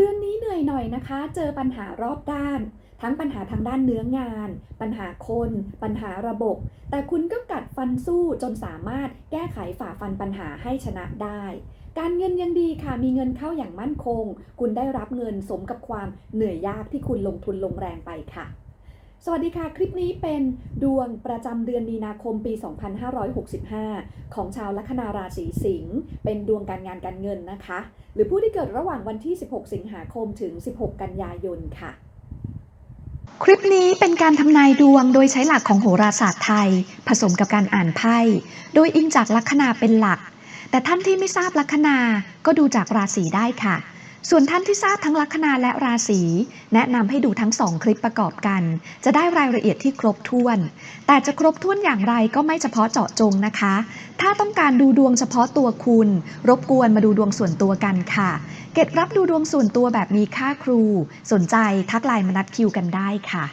ดือนนี้เหนื่อยหน่อยนะคะ เจอปัญหารอบด้าน ทั้งปัญหาทางด้านเนื้องาน ปัญหาคน ปัญหาระบบ แต่คุณก็กัดฟันสู้จนสามารถแก้ไขฝ่าฟันปัญหาให้ชนะได้ การเงินยังดีค่ะ มีเงินเข้าอย่างมั่นคง คุณได้รับเงินสมกับความเหนื่อยยากที่คุณลงทุนลงแรงไปค่ะ สวัสดีค่ะ คลิปนี้เป็นดวงประจำเดือนมีนาคมปี 2565 ของชาวลัคนาราศีสิงห์เป็นดวงการงานการเงินนะคะ หรือผู้ที่เกิดระหว่างวันที่ 16 สิงหาคมถึง 16 กันยายนค่ะ คลิปนี้เป็นการทำนายดวงโดยใช้หลักของโหราศาสตร์ไทย ผสมกับการอ่านไพ่ โดยอิงจากลัคนาเป็นหลัก แต่ท่านที่ไม่ทราบลัคนาก็ดูจากราศีได้ค่ะ ส่วนท่านที่ทราบทั้งลัคนาและราศีแนะนำให้ดูทั้งสองคลิปประกอบกัน จะได้รายละเอียดที่ครบถ้วน แต่จะครบถ้วนอย่างไรก็ไม่เฉพาะเจาะจงนะคะ ถ้าต้องการดูดวงเฉพาะตัวคุณ รบกวนมาดูดวงส่วนตัวกันค่ะ เก็บรับดูดวงส่วนตัวแบบมีค่าครู สนใจทักไลน์มานัดคิวกันได้ค่ะ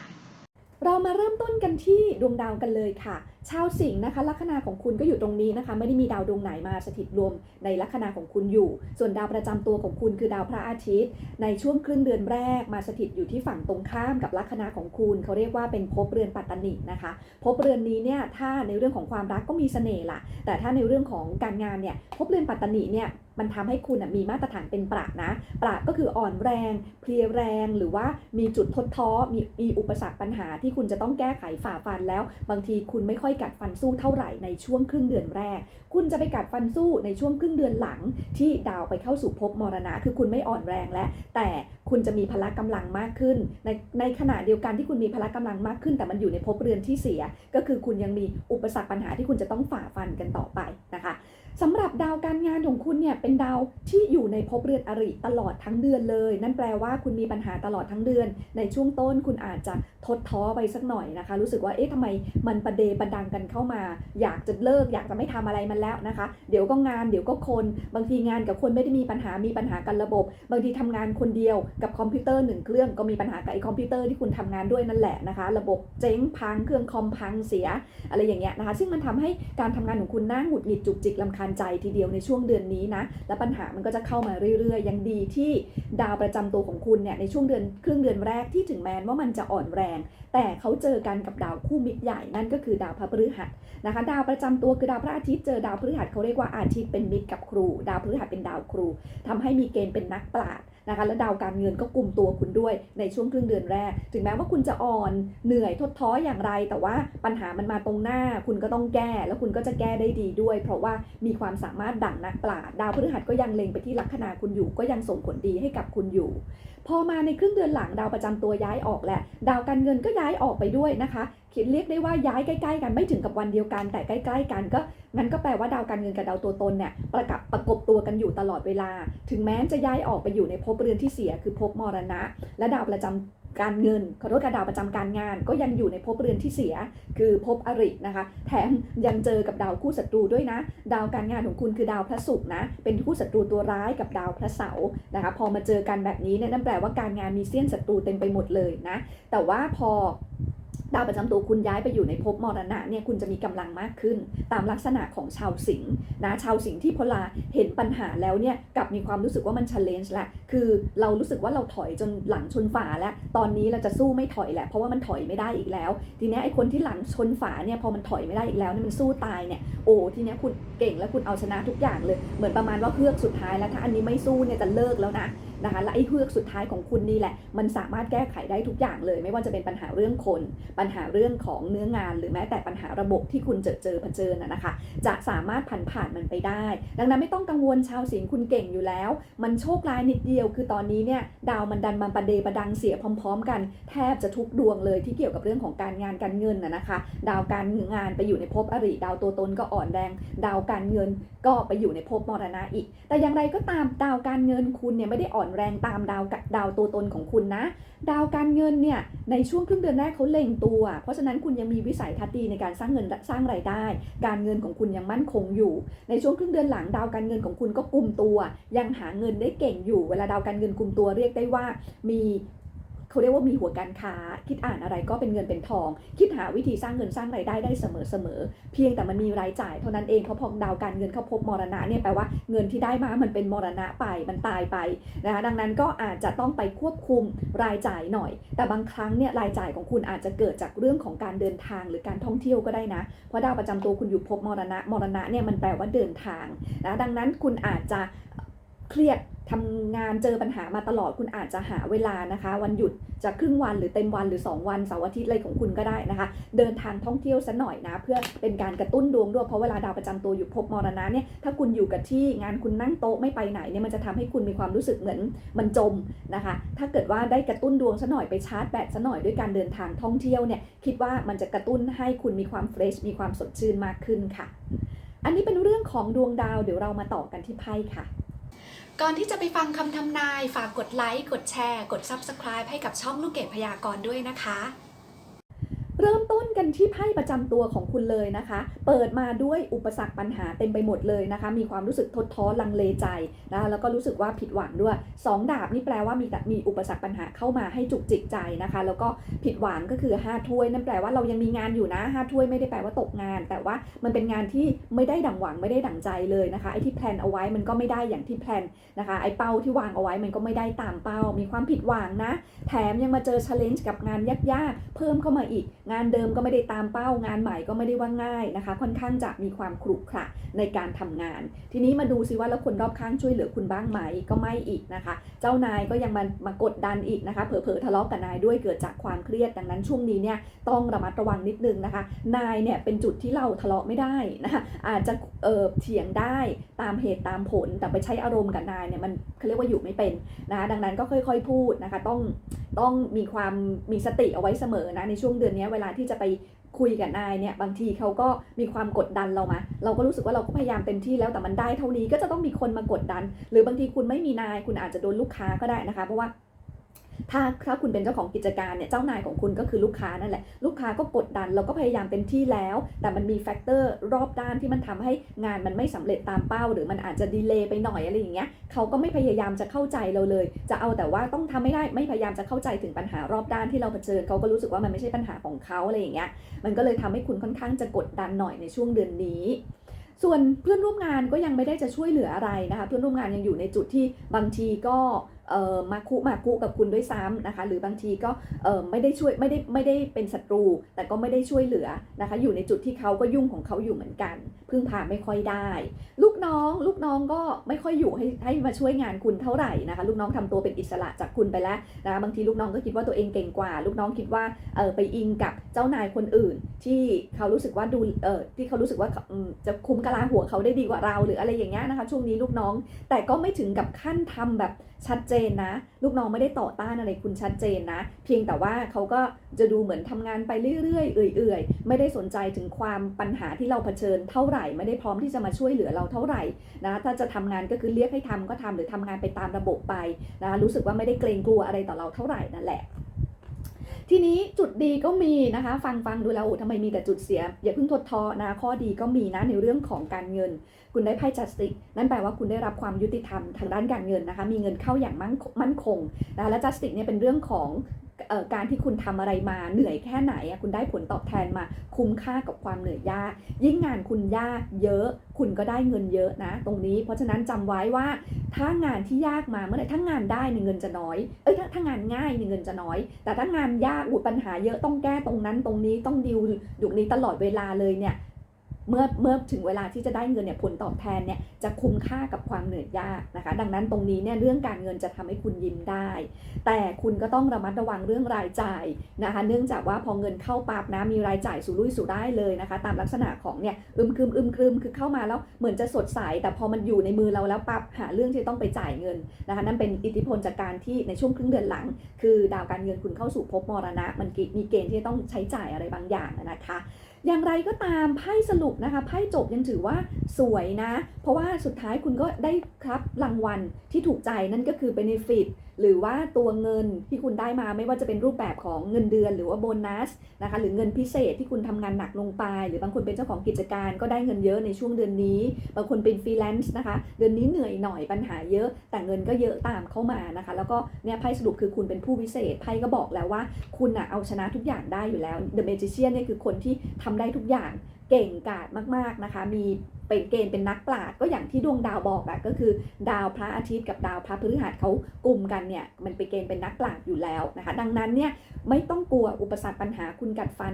เรามาเริ่มต้นกันที่ดวงดาวกันเลยค่ะ ชาวสิงห์นะคะลัคนาของคุณก็อยู่ตรงนี้นะคะ ไม่ได้มีดาวดวงไหนมาสถิตรวมในลัคนาของคุณอยู่ ส่วนดาวประจำตัวของคุณคือดาวพระอาทิตย์ ในช่วงครึ่งเดือนแรกมาสถิตอยู่ที่ฝั่งตรงข้ามกับลัคนาของคุณ เขาเรียกว่าเป็นภพเรือนปัตตนินะคะภพเรือนนี้เนี่ยถ้าในเรื่องของความรักก็มีเสน่ห์ละแต่ถ้าในเรื่องของการงานเนี่ยภพเรือนปัตตนิเนี่ยมันทำให้คุณมีมาตรฐานเป็นประนะ ประก็คืออ่อนแรง เพลียแรง หรือว่ามีจุดทดท้อมีมีอุปสรรคปัญหาที่คุณจะต้องแก้ไขฝ่าฟันแล้ว บางทีคุณไม่ค่อยกัดฟันสู้เท่าไหร่ในช่วงครึ่งเดือนแรก คุณจะไปกัดฟันสู้ในช่วงครึ่งเดือนหลัง ที่ดาวไปเข้าสู่ภพมรณะ คือคุณไม่อ่อนแรงแล้วแต่คุณจะมีพละกำลังมากขึ้น ในในขณะเดียวกันที่คุณมีพละกำลังมากขึ้น แต่มันอยู่ในภพเรือนที่เสีย ก็คือคุณยังมีอุปสรรคปัญหาที่คุณจะต้องฝ่าฟันกันต่อไปนะคะ สำหรับดาวการงานของคุณเนี่ยเป็นดาวที่อยู่ในภพเรือนอริตลอดทั้งเดือนเลย นั่นแปลว่าคุณมีปัญหาตลอดทั้งเดือน ในช่วงต้นคุณอาจจะทดท้อไปสักหน่อยนะคะ รู้สึกว่าเอ๊ะทำไมมันประเดประดังกันเข้ามา อยากจะเลิกอยากจะไม่ทำอะไรมันแล้วนะคะ เดี๋ยวก็งานเดี๋ยวก็คนบางทีงานกับคนไม่ได้มีปัญหามีปัญหากันระบบ บางทีทำงานคนเดียวกับคอมพิวเตอร์หนึ่งเครื่องก็มีปัญหากับไอ้คอมพิวเตอร์ที่คุณทำงานด้วยนั่นแหละนะคะ ระบบเจ๊งพังเครื่องคอมพังเสียอะไรอย่างเงี้ยนะคะ ซึ่งมันทำให้การทำงานของคุณน่าหงุดหงิดจุกจิกลำคาญใจทีเดียวในช่วงเดือนนี้นะ และปัญหามันก็จะเข้ามาเรื่อยๆ ยังดีที่ดาวประจำตัวของคุณเนี่ยในช่วงเดือนครึ่งเดือนแรกที่ถึงแม้ว่ามันจะอ่อนแรง แต่เขาเจอกันกับดาวคู่มิตรใหญ่นั่นก็คือดาวพระพฤหัสนะคะ ดาวประจำตัวคือดาวพระอาทิตย์เจอดาวพฤหัสเขาเรียกว่าอาทิตย์เป็นมิตรกับครู ดาวพฤหัสเป็นดาวครูทำให้มีเกณฑ์เป็นนักปราชญ์ นะคะและดาวการเงินก็กลุ่มตัวคุณด้วยในช่วงครึ่งเดือนแรก ถึงแม้ว่าคุณจะอ่อนเหนื่อยทดท้ออย่างไร แต่ว่าปัญหามันมาตรงหน้า คุณก็ต้องแก้ แล้วคุณก็จะแก้ได้ดีด้วย เพราะว่ามีความสามารถดั่งนักปราชญ์ดาวพฤหัสก็ยังเล็งไปที่ลัคนาคุณอยู่ ก็ยังส่งผลดีให้กับคุณอยู่ พอมาในครึ่งเดือนหลังดาวประจำตัวย้ายออกแหละดาวการเงินก็ย้ายออกไปด้วยนะคะคิดเรียกได้ว่าย้ายใกล้ๆกันไม่ถึงกับวันเดียวกัน แต่ใกล้ๆกันก็งั้นก็แปลว่าดาวการเงินกับดาวตัวตนเนี่ยประกับประกบตัวกันอยู่ตลอดเวลา ถึงแม้จะย้ายออกไปอยู่ในภพเรือนที่เสียคือภพมรณะ และดาวประจำการเงินขอโทษกับดาวประจำการงาน ก็ยังอยู่ในภพเรือนที่เสีย คือภพอรินะคะ แถมยังเจอกับดาวคู่ศัตรูด้วยนะ ดาวการงานของคุณคือดาวพระศุกร์นะ เป็นคู่ศัตรูตัวร้ายกับดาวพระเสาร์นะคะ พอมาเจอกันแบบนี้เนี่ยนั่นแปลว่าการงานมีเสี้ยนศัตรูเต็มไปหมดเลยนะ แต่ว่าพอ ดาวประจำตัวคุณย้ายไปอยู่ในภพมรณะเนี่ยคุณจะมีกำลังมากขึ้น ตามลักษณะของชาวสิงห์นะชาวสิงห์ที่พลาเห็นปัญหาแล้วเนี่ยกลับมีความรู้สึกว่ามัน challenge ละคือเรารู้สึกว่าเราถอยจนหลังชนฝาแล้ว ตอนนี้เราจะสู้ไม่ถอยแหละเพราะว่ามันถอยไม่ได้อีกแล้ว ทีนี้ไอ้คนที่หลังชนฝาเนี่ยพอมันถอยไม่ได้อีกแล้วเนี่ยมันสู้ตายเนี่ยโอ้ทีนี้คุณเก่งแล้วคุณเอาชนะทุกอย่างเลย เหมือนประมาณว่าเฮือกสุดท้ายแล้วถ้าอันนี้ไม่สู้เนี่ยจะเลิกแล้วนะ นะคะและไอ้เฮือกสุดท้ายของคุณนี่แหละ มันสามารถแก้ไขได้ทุกอย่างเลย ไม่ว่าจะเป็นปัญหาเรื่องคน ปัญหาเรื่องของเนื้องาน หรือแม้แต่ปัญหาระบบที่คุณเจอเจอเผชิญนะนะคะ จะสามารถผ่านผ่านมันไปได้ ดังนั้นไม่ต้องกังวลชาวสิงห์คุณเก่งอยู่แล้ว มันโชคร้ายนิดเดียว คือตอนนี้เนี่ยดาวมันดันมันประเดประดังเสียพร้อม ๆ กันแทบจะทุกดวงเลยที่เกี่ยวกับเรื่องของการงานการเงินนะนะคะ ดาวการงานไปอยู่ในภพอริดาวตัวตนก็อ่อนแรง ดาวการเงินก็ไปอยู่ในภพมรณะอีก แต่อย่างไรก็ตามดาวการเงินคุณเนี่ยไม่ได้อ่อนแรงตามดาวดาวตัวตนของคุณนะ ดาวการเงินเนี่ยในช่วงครึ่งเดือนแรกเขาเล็งตัว เพราะฉะนั้นคุณยังมีวิสัยทัศน์ดีในการสร้างเงินสร้างรายได้ การเงินของคุณยังมั่นคงอยู่ ในช่วงครึ่งเดือนหลังดาวการเงินของคุณก็กลุ่มตัว ยังหาเงินได้เก่งอยู่ เวลาดาวการเงินกลุ่มตัวเรียกได้ว่า มี เขาเรียกว่ามีหัวการค้า คิดอ่านอะไรก็เป็นเงินเป็นทอง คิดหาวิธีสร้างเงินสร้างรายได้ได้เสมอเสมอเพียงแต่มันมีรายจ่ายเท่านั้นเองเพราะพอดาวการเงินเขาพบมรณะเนี่ยแปลว่าเงินที่ได้มามันเป็นมรณะไปมันตายไปนะคะดังนั้นก็อาจจะต้องไปควบคุมรายจ่ายหน่อย แต่บางครั้งเนี่ยรายจ่ายของคุณอาจจะเกิดจากเรื่องของการเดินทางหรือการท่องเที่ยวก็ได้นะ เพราะดาวประจำตัวคุณอยู่ภพมรณะมรณะเนี่ยมันแปลว่าเดินทางนะดังนั้นคุณอาจจะเครียด ทำงานเจอปัญหามาตลอดคุณอาจจะหาเวลานะคะ วันหยุดจะครึ่งวันหรือเต็มวันหรือ 2 วันเสาร์อาทิตย์อะไรของคุณก็ได้นะคะ เดินทางท่องเที่ยวซะหน่อยนะ เพื่อเป็นการกระตุ้นดวงด้วยเพราะเวลาดาวประจำตัวอยู่ภพมรณะเนี่ยถ้าคุณอยู่กับที่งานคุณนั่งโต๊ะไม่ไปไหนเนี่ยมันจะทำให้คุณมีความรู้สึกเหมือนมันจมนะคะ ถ้าเกิดว่าได้กระตุ้นดวงซะหน่อยไปชาร์จแบตซะหน่อยด้วยการเดินทางท่องเที่ยวเนี่ยคิดว่ามันจะกระตุ้นให้คุณมีความเฟรชมีความสดชื่นมากขึ้นค่ะ อันนี้เป็นเรื่องของดวงดาวเดี๋ยวเรามาต่อกันที่ไพ่ค่ะ ก่อนที่จะไปฟังคำทำนาย ฝากกดไลค์ กดแชร์ กด Subscribe ให้กับช่องลูกเกดพยากรณ์ด้วยนะคะ ริ่มต้นที่ไพ่ประจำตัวของคุณเลยนะคะ เปิดมาด้วยอุปสรรคปัญหาเต็มไปหมดเลยนะคะ มีความรู้สึกทดท้อลังเลใจนะคะแล้วก็รู้สึกว่าผิดหวังด้วยสองดาบนี่แปลว่ามีมีอุปสรรคปัญหาเข้ามาให้จุกจิกใจนะคะ แล้วก็ผิดหวังก็คือห้าถ้วย นั่นแปลว่าเรายังมีงานอยู่นะห้าถ้วยไม่ได้แปลว่าตกงาน แต่ว่ามันเป็นงานที่ไม่ได้ดังหวังไม่ได้ดังใจเลยนะคะไอ้ที่แพลนเอาไว้มันก็ไม่ได้อย่างที่แพลนนะคะไอ้เป้าที่วางเอาไว้มันก็ไม่ได้ตามเป้า มีความผิดหวังนะ แถมยังมาเจอ challenge กับงานยากๆเพิ่มเข้ามาอีกงานเดิมก็ไม่ได้ตามเป้างานใหม่ก็ไม่ได้ว่าง่ายนะคะ ค่อนข้างจะมีความขรุขระในการทำงาน ทีนี้มาดูซิว่าแล้วคนรอบข้างช่วยเหลือคุณบ้างไหมก็ไม่อีกนะคะ เจ้านายก็ยังมามากดดันอีกนะคะ เผลอๆทะเลาะกับนายด้วยเกิดจากความเครียดดังนั้นช่วงนี้เนี่ยต้องระมัดระวังนิดนึงนะคะ นายเนี่ยเป็นจุดที่เราทะเลาะไม่ได้นะคะอาจจะเออเถียงได้ตามเหตุตามผลแต่ไปใช้อารมณ์กับนายเนี่ยมันเขาเรียกว่าอยู่ไม่เป็นนะะดังนั้นก็ค่อย ๆ พูดนะคะ ต้อง ต้องมีความมีสติเอาไว้เสมอนะในช่วงเดือนนี้เวลาที่จะไปคุยกับนายเนี่ยบางทีเขาก็มีความกดดันเรามา เราก็รู้สึกว่าเราก็พยายามเต็มที่แล้วแต่มันได้เท่านี้ก็จะต้องมีคนมากดดัน หรือบางทีคุณไม่มีนายคุณอาจจะโดนลูกค้าก็ได้นะคะ เพราะว่า ถ้าถ้าคุณเป็นเจ้าของกิจการเนี่ยเจ้านายของคุณก็คือลูกค้านั่นแหละ ลูกค้าก็กดดันเราก็พยายามเต็มที่แล้ว แต่มันมีแฟกเตอร์รอบด้านที่มันทำให้งานมันไม่สำเร็จตามเป้า หรือมันอาจจะดีเลย์ไปหน่อยอะไรอย่างเงี้ยเขาก็ไม่พยายามจะเข้าใจเราเลย จะเอาแต่ว่าต้องทำไม่ได้ไม่พยายามจะเข้าใจถึงปัญหารอบด้านที่เราเผชิญเขาก็รู้สึกว่ามันไม่ใช่ปัญหาของเขาอะไรอย่างเงี้ยมันก็เลยทำให้คุณค่อนข้างจะกดดันหน่อยในช่วงเดือนนี้ส่วนเพื่อนร่วมงานก็ยังไม่ได้จะช่วยเหลืออะไรนะคะ เพื่อนร่วมงานยังอยู่ในจุดที่บางทีก็ มาคุมาคุกับคุณด้วยซ้ำนะคะ หรือบางทีก็ไม่ได้ช่วยไม่ได้ไม่ได้เป็นศัตรู แต่ก็ไม่ได้ช่วยเหลือนะคะ อยู่ในจุดที่เขาก็ยุ่งของเขาอยู่เหมือนกัน พึ่งพาไม่ค่อยได้ ลูกน้อง ลูกน้องก็ไม่ค่อยอยู่ให้ให้มาช่วยงานคุณเท่าไหร่นะคะ ลูกน้องทำตัวเป็นอิสระจากคุณไปแล้วนะคะบางทีลูกน้องก็คิดว่าตัวเองเก่งกว่า ลูกน้องคิดว่าเออไปอิงกับเจ้านายคนอื่น ที่เขารู้สึกว่าดูเออที่เขารู้สึกว่าจะคุมกะลาหัวเขาได้ดีกว่าเราหรืออะไรอย่างเงี้ยนะคะ ช่วงนี้ลูกน้อง แต่ก็ไม่ถึงกับขั้นทำแบบชัดเจนนะ ลูกน้องไม่ได้ต่อต้านอะไรคุณชัดเจนนะ เพียงแต่ว่าเขาก็จะดูเหมือนทำงานไปเรื่อยๆเอื่อยๆ ไม่ได้สนใจถึงความปัญหาที่เราเผชิญเท่าไหร่ ไม่ได้พร้อมที่จะมาช่วยเหลือเราเท่าไหร่นะถ้าจะทำงานก็คือเรียกให้ทำก็ทำหรือทำงานไปตามระบบไปนะรู้สึกว่าไม่ได้เกรงกลัวอะไรต่อเราเท่าไหร่นั่นแหละ ทีนี้จุดดีก็มีนะคะ ฟังฟังดูแล้วโอ้ทำไมมีแต่จุดเสีย อย่าเพิ่งทดท้อนะ ข้อดีก็มีนะในเรื่องของการเงิน คุณได้ไพ่จัสติก นั่นแปลว่าคุณได้รับความยุติธรรมทางด้านการเงินนะคะ มีเงินเข้าอย่างมั่นคงนะคะและจัสติกเนี่ยเป็นเรื่องของ การที่คุณทำอะไรมาเหนื่อยแค่ไหนคุณได้ผลตอบแทนมาคุ้มค่ากับความเหนื่อยยาก ยิ่งงานคุณยากเยอะ คุณก็ได้เงินเยอะนะ ตรงนี้เพราะฉะนั้นจำไว้ว่าถ้างานที่ยากมาเมื่อไหร่ถ้างานได้เงินจะน้อยเอ้ยถ้าถ้างานง่ายเงินจะน้อย แต่ถ้างานยากอุปัญหาเยอะต้องแก้ตรงนั้นตรงนี้ต้องดิวอยู่นี้ตลอดเวลาเลยเนี่ย เมื่อเมื่อถึงเวลาที่จะได้เงินเนี่ยผลตอบแทนเนี่ยจะคุ้มค่ากับความเหนื่อยยากนะคะ ดังนั้นตรงนี้เนี่ยเรื่องการเงินจะทำให้คุณยิ้มได้ แต่คุณก็ต้องระมัดระวังเรื่องรายจ่ายนะคะ เนื่องจากว่าพอเงินเข้าปั๊บนะมีรายจ่ายสู่รุ่ยสู่ได้เลยนะคะ ตามลักษณะของเนี่ยอึมครึมอึมครึมคือเข้ามาแล้วเหมือนจะสดใสแต่พอมันอยู่ในมือเราแล้วปั๊บหาเรื่องที่ต้องไปจ่ายเงินนะคะนั่นเป็นอิทธิพลจากการที่ในช่วงครึ่งเดือนหลัง คือดาวการเงินคุณเข้าสู่ภพมรณะ มันมีเกณฑ์ที่ต้องใช้จ่ายอะไรบางอย่างนะคะ อย่างไรก็ตามไพ่สรุปนะคะไพ่จบยังถือว่าสวยนะ เพราะว่าสุดท้ายคุณก็ได้ครับรางวัลที่ถูกใจนั่นก็คือ benefit หรือว่าตัวเงินที่คุณได้มาไม่ว่าจะเป็นรูปแบบของเงินเดือน หรือว่าโบนัสนะคะหรือเงินพิเศษที่คุณทำงานหนักลงไป หรือบางคนเป็นเจ้าของกิจการก็ได้เงินเยอะในช่วงเดือนนี้ บางคนเป็นฟรีแลนซ์นะคะ เดือนนี้เหนื่อยหน่อยปัญหาเยอะ แต่เงินก็เยอะตามเข้ามานะคะ แล้วก็เนี่ยไพ่สรุปคือคุณเป็นผู้พิเศษไพ่ก็บอกแล้วว่า คุณอะเอาชนะทุกอย่างได้อยู่แล้ว The Magician เนี่ยคือคนที่ทำได้ทุกอย่าง เก่งกาจมากๆนะคะ มีเป็นเกณฑ์เป็นนักปราชญ์ก็อย่างที่ดวงดาวบอกอะก็คือ ดาวพระอาทิตย์กับดาวพระพฤหัสเขากลุ่มกันเนี่ยมันเป็นเกณฑ์เป็นนักปราชญ์อยู่แล้วนะคะ ดังนั้นเนี่ยไม่ต้องกลัวอุปสรรคปัญหาคุณกัดฟัน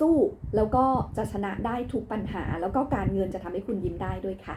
สู้ แล้วก็จะชนะได้ทุกปัญหา แล้วก็การเงินจะทำให้คุณยิ้มได้ด้วยค่ะ